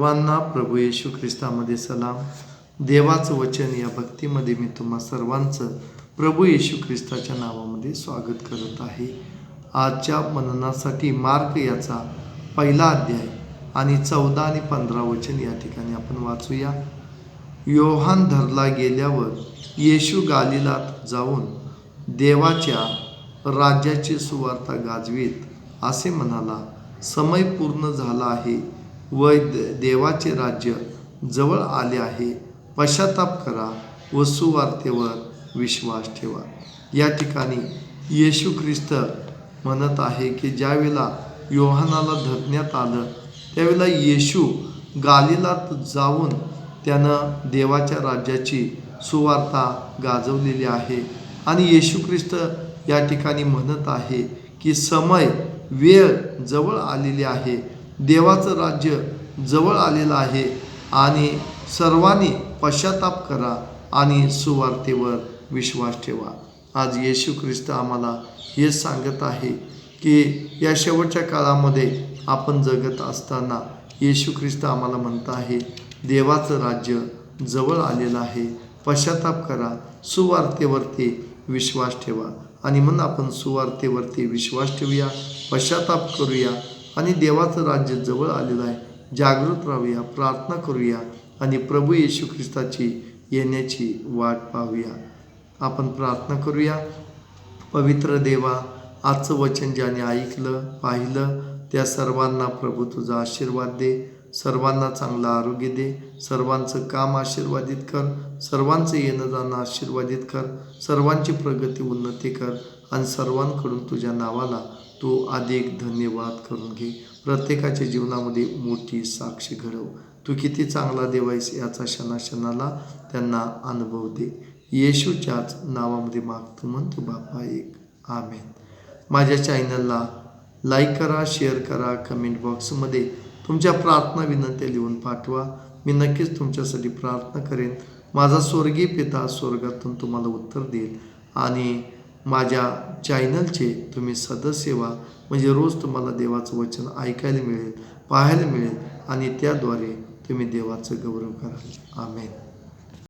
सर्वांना प्रभू येशू ख्रिस्तामध्ये सलाम. देवाचं वचन या भक्तीमध्ये मी तुम्हा सर्वांचं प्रभू येशू ख्रिस्ताच्या नावामध्ये स्वागत करत आहे. आजच्या मननासाठी मार्क याचा पहिला अध्याय आणि चौदा आणि पंधरा वचन या ठिकाणी आपण वाचूया. योहान धरला गेल्यावर येशू गालिलात जाऊन देवाच्या राज्याची सुवार्ता गाजवीत असे म्हणाला समय पूर्ण झाला आहे. व द- देवाचे राज्य जवळ आले आहे पश्चाताप करा व सुवार्तेवर विश्वास ठेवा. या ठिकाणी येशू ख्रिस्त म्हणत आहे की ज्यावेळेला योहानाला धरण्यात आलं त्यावेळेला येशू गालिलात जाऊन त्यानं देवाच्या राज्याची सुवार्ता गाजवलेली आहे. आणि येशू ख्रिस्त या ठिकाणी म्हणत आहे की समय वेळ जवळ आलेली आहे. देवाचं राज्य जवळ आलेलं आहे आणि सर्वांनी पश्चाताप करा आणि सुवार्तेवर विश्वास ठेवा. आज येशू ख्रिस्त आम्हाला हे सांगत आहे की या शेवटच्या काळामध्ये आपण जगत असताना येशू ख्रिस्त आम्हाला म्हणत आहे देवाचं राज्य जवळ आलेलं आहे. पश्चाताप करा सुवार्तेवरती विश्वास ठेवा. आणि म्हणून आपण सुवार्तेवरती विश्वास ठेवूया पश्चाताप करूया आणि देवाचं राज्य जवळ आलेलं आहे. जागृत राहूया प्रार्थना करूया आणि प्रभू येशू ख्रिस्ताची येण्याची वाट पाहूया. आपण प्रार्थना करूया. पवित्र देवा आजचं वचन ज्याने ऐकलं पाहिलं त्या सर्वांना प्रभू तुझा आशीर्वाद दे. सर्वांना चांगलं आरोग्य दे. सर्वांचं काम आशीर्वादित कर. सर्वांचं येणं जाणं आशीर्वादित कर. सर्वांची प्रगती उन्नती कर. आणि सर्वांकडून तुझ्या नावाला तू अधिक धन्यवाद करून घे. प्रत्येकाच्या जीवनामध्ये मोठी साक्षी घडव. तू किती चांगला देव आहेस याचा क्षणाक्षणाला त्यांना अनुभव दे. येशूच्याच नावामध्ये मागतो म्हणतो बापा एक. आमेन. माझ्या चॅनलला लाईक करा शेअर करा कमेंट बॉक्समध्ये तुमच्या प्रार्थना विनंत्या लिहून पाठवा. मी नक्कीच तुमच्यासाठी प्रार्थना करेन. माझा स्वर्गीय पिता स्वर्गातून तुम्हाला उत्तर देईल. आणि माझ्या चॅनलचे तुम्ही सदस्य व्हा. म्हणजे रोज तुम्हाला देवाचं वचन ऐकायला मिळेल पाहायला मिळेल आणि त्याद्वारे तुम्ही देवाचं गौरव कराल. आमेन.